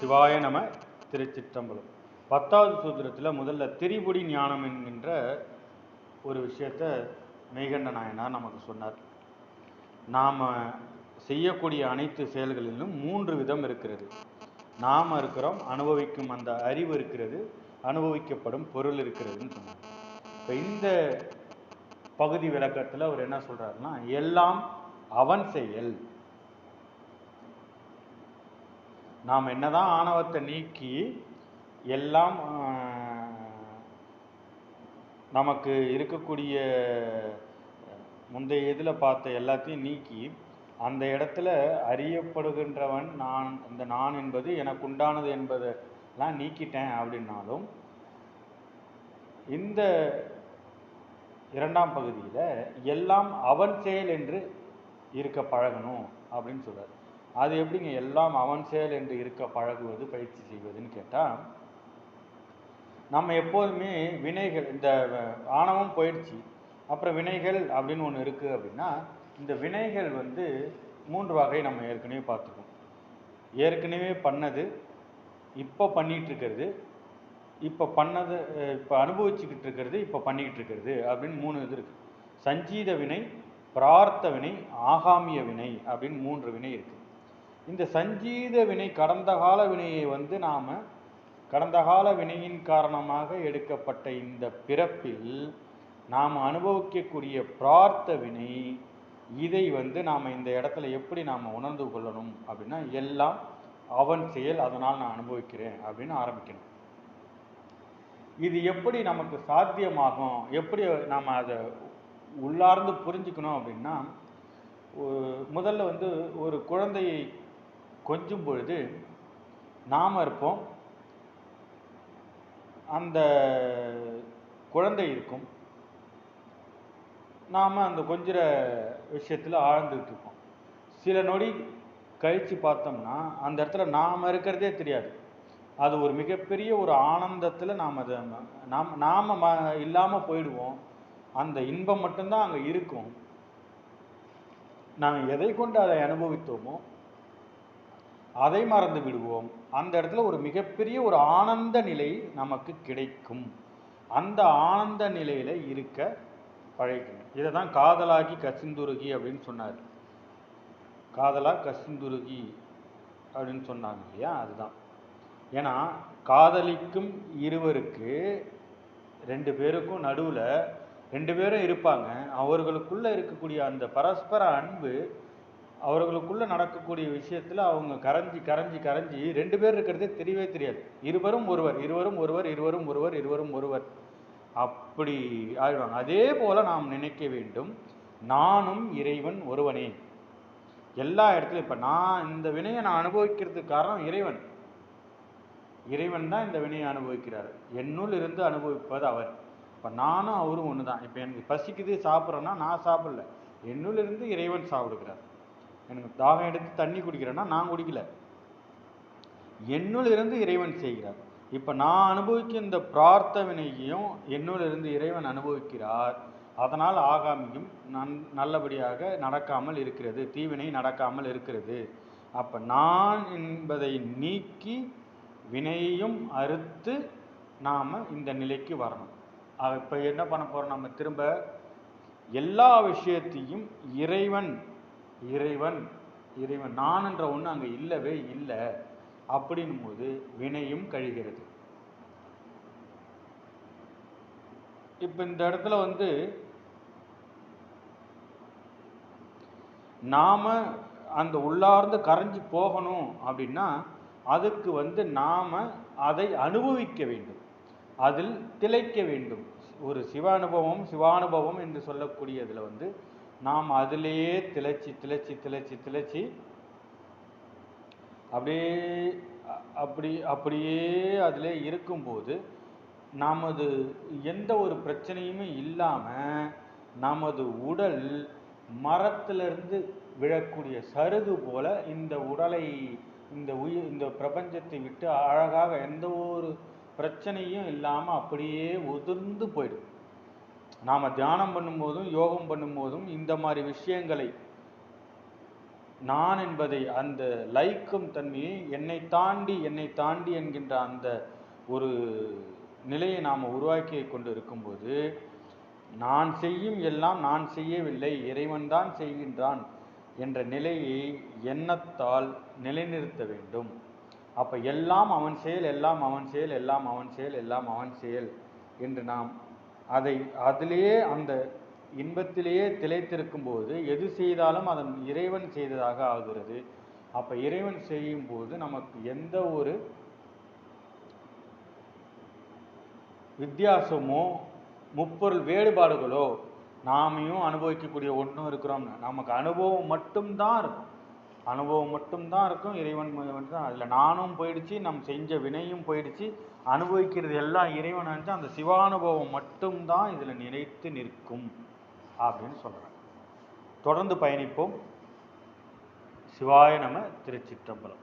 சிவாய நம திருச்சிற்றம்பலம். பத்தாவது சூத்திரத்தில் முதல்ல திரிபுடி ஞானம் என்கின்ற ஒரு விஷயத்த மெய்கண்ட நாயனார் நமக்கு சொன்னார். நாம் செய்யக்கூடிய அனைத்து செயல்களிலும் மூன்று விதம் இருக்கிறது. நாம் இருக்கிறோம் அனுபவிக்கும் அந்த அறிவு இருக்கிறது அனுபவிக்கப்படும் பொருள் இருக்கிறதுன்னு சொன்னார். இப்போ இந்த பகுதி விளக்கத்தில் அவர் என்ன சொல்கிறாருன்னா எல்லாம் அவன் செயல். நாம் என்னதான் ஆணவத்தை நீக்கி எல்லாம் நமக்கு இருக்கக்கூடிய முந்தைய இதில் பார்த்த எல்லாத்தையும் நீக்கி அந்த இடத்துல அறியப்படுகின்றவன் நான் இந்த நான் என்பது எனக்கு உண்டானது என்பதெல்லாம் நீக்கிட்டேன் அப்படின்னாலும் இந்த இரண்டாம் பகுதியில் எல்லாம் அவன் செயல் என்று இருக்க பழகணும் அப்படின்னு சொல்கிறார் அது எப்படிங்க? எல்லாம் அவன் செயல் என்று இருக்க பழகுவது பயிற்சி செய்வதுன்னு கேட்டால் நம்ம எப்போதுமே வினைகள் இந்த ஆணவம் போயிடுச்சு அப்புறம் வினைகள் அப்படின்னு ஒன்று இருக்குது அப்படின்னா இந்த வினைகள் வந்து மூன்று வகை நம்ம ஏற்கனவே பார்த்துருக்கோம். ஏற்கனவே பண்ணது இப்போ பண்ணிட்டு இருக்கிறது இப்போ பண்ணது இப்போ அனுபவிச்சுக்கிட்டு இருக்கிறது இப்போ பண்ணிக்கிட்டு இருக்கிறது அப்படின்னு மூணு இது இருக்கு. சஞ்சீத வினை பிரார்த்த வினை ஆகாமிய வினை அப்படின்னு மூன்று வினை இருக்கு. இந்த சஞ்சீத வினை கடந்த கால வினையை வந்து நாம் கடந்த கால வினையின் காரணமாக எடுக்கப்பட்ட இந்த பிறப்பில் நாம் அனுபவிக்கக்கூடிய பிரார்த்த வினை இதை வந்து நாம் இந்த இடத்துல எப்படி நாம் உணர்ந்து கொள்ளணும் அப்படின்னா எல்லாம் அவன் செயல் அதனால் நான் அனுபவிக்கிறேன் அப்படின்னு ஆரம்பிக்கணும். இது எப்படி நமக்கு சாத்தியமாகும்? எப்படி நாம் அதை உள்ளார்ந்து புரிஞ்சுக்கணும் அப்படின்னா முதல்ல வந்து ஒரு குழந்தையை கொஞ்சும் பொழுது நாம் இருப்போம் அந்த குழந்தை இருக்கும். நாம் அந்த கொஞ்சிற விஷயத்தில் ஆழ்ந்துக்கிட்டு இருப்போம். சில நொடி கழித்து பார்த்தோம்னா அந்த இடத்துல நாம் இருக்கிறதே தெரியாது. அது ஒரு மிகப்பெரிய ஒரு ஆனந்தத்தில் நாம் அதை நாம் நாம் ம இல்லாமல் போயிடுவோம். அந்த இன்பம் மட்டும்தான் அங்கே இருக்கும். நாங்கள் எதை கொண்டு அதை அனுபவித்தோமோ அதை மறந்து விடுவோம். அந்த இடத்துல ஒரு மிகப்பெரிய ஒரு ஆனந்த நிலை நமக்கு கிடைக்கும். அந்த ஆனந்த நிலையில் இருக்க பழகிக்கணும். இதை தான் காதலாகி கசிந்துருகி அப்படின்னு சொன்னார். காதலா கசிந்துருகி அப்படின்னு சொன்னாங்க இல்லையா? அதுதான். ஏன்னா காதலிக்கும் இருவருக்கு ரெண்டு பேருக்கும் நடுவில் ரெண்டு பேரும் இருப்பாங்க. அவர்களுக்குள்ளே இருக்கக்கூடிய அந்த பரஸ்பர அன்பு அவர்களுக்குள்ள நடக்கக்கூடிய விஷயத்துல அவங்க கரைஞ்சி கரைஞ்சி கரைஞ்சி ரெண்டு பேர் இருக்கிறதே தெரியவே தெரியாது. இருவரும் ஒருவர் இருவரும் ஒருவர் இருவரும் ஒருவர் இருவரும் ஒருவர். அப்படி ஆயிடுவாங்க. அதே போல நாம் நினைக்க வேண்டும். நானும் இறைவன் ஒருவனே. எல்லா இடத்துலையும் இப்ப நான் இந்த வினையை நான் அனுபவிக்கிறதுக்கு காரணம் இறைவன். இறைவன் தான் இந்த வினையை அனுபவிக்கிறார். என்னுள் இருந்து அனுபவிப்பது அவர். இப்போ நானும் அவரும் ஒன்று தான் இப்போ எனக்கு பசிக்குது சாப்பிட்றேன்னா நான் சாப்பிடல. என்னுள் இருந்து இறைவன் சாப்பிடுகிறார். எனக்கு தாகம் எடுத்து தண்ணி குடிக்கிறேன்னா நான் குடிக்கல. என்னுள் இருந்து இறைவன் செய்கிறார். இப்போ நான் அனுபவிக்கும் இந்த பிரார்த்தவினையும் என்னுள் இருந்து இறைவன் அனுபவிக்கிறார். அதனால் ஆகாமியும் நன் நல்லபடியாக நடக்காமல் இருக்கிறது. தீவினை நடக்காமல் இருக்கிறது. அப்போ நான் என்பதை நீக்கி வினையையும் அறுத்து நாம் இந்த நிலைக்கு வரணும். இப்போ என்ன பண்ண போகிறோம் நம்ம? திரும்ப எல்லா விஷயத்தையும் இறைவன் இறைவன் இறைவன் நான் என்ற ஒன்று அங்கே இல்லவே இல்லை அப்படின்னும் போது வினையும் கழிகிறது. இப்போ இந்த இடத்துல வந்து நாம அந்த உள்ளார்ந்து கரைஞ்சு போகணும் அப்படின்னா அதுக்கு வந்து நாம அதை அனுபவிக்க வேண்டும். அதில் திளைக்க வேண்டும். ஒரு சிவ அனுபவம் சிவானுபவம் என்று சொல்லக்கூடியதுல வந்து நாம் அதிலேயே திளைச்சி திளைச்சி திளைச்சி திளைச்சி அப்படியே அப்படி அப்படியே அதிலே இருக்கும்போது நமது எந்த ஒரு பிரச்சனையுமே இல்லாமல் நமது உடல் மரத்திலிருந்து விழக்கூடிய சருகு போல இந்த உடலை இந்த உயிர் இந்த பிரபஞ்சத்தை விட்டு அழகாக எந்த ஒரு பிரச்சனையும் இல்லாமல் அப்படியே உதிர்ந்து போயிடும். நாம் தியானம் பண்ணும்போதும் யோகம் பண்ணும்போதும் இந்த மாதிரி விஷயங்களை நான் என்பதை அந்த லைக்கும் தன்மையை என்னை தாண்டி என்னை தாண்டி என்கின்ற அந்த ஒரு நிலையை நாம் உருவாக்கி கொண்டு இருக்கும்போது நான் செய்யும் எல்லாம் நான் செய்யவில்லை இறைவன்தான் செய்கின்றான் என்ற நிலையை எண்ணத்தால் நிலைநிறுத்த வேண்டும். அப்போ எல்லாம் அவன் செயல் எல்லாம் அவன் செயல் எல்லாம் அவன் செயல் எல்லாம் அவன் செயல் என்று நாம் அதை அதிலேயே அந்த இன்பத்திலேயே திளைத்திருக்கும் போது எது செய்தாலும் அதன் இறைவன் செய்ததாக ஆகிறது. அப்ப இறைவன் செய்யும் போது நமக்கு எந்த ஒரு வித்தியாசமோ முப்பொருள் வேறுபாடுகளோ நாமையும் அனுபவிக்கக்கூடிய ஒன்றும் இருக்கிறோம்னு நமக்கு அனுபவம் மட்டும்தான் இருக்கும். அனுபவம் மட்டும்தான் இருக்கும் இறைவன் மட்டும்தான். அதில் நானும் போயிடுச்சு நம் செஞ்ச வினையும் போயிடுச்சு. அனுபவிக்கிறது எல்லாம் இறைவன் வந்து அந்த சிவானுபவம் மட்டும்தான் இதில் நினைத்து நிற்கும் அப்படின்னு சொல்கிறேன் தொடர்ந்து பயணிப்போம். சிவாய நம திருச்சிற்றம்பலம்.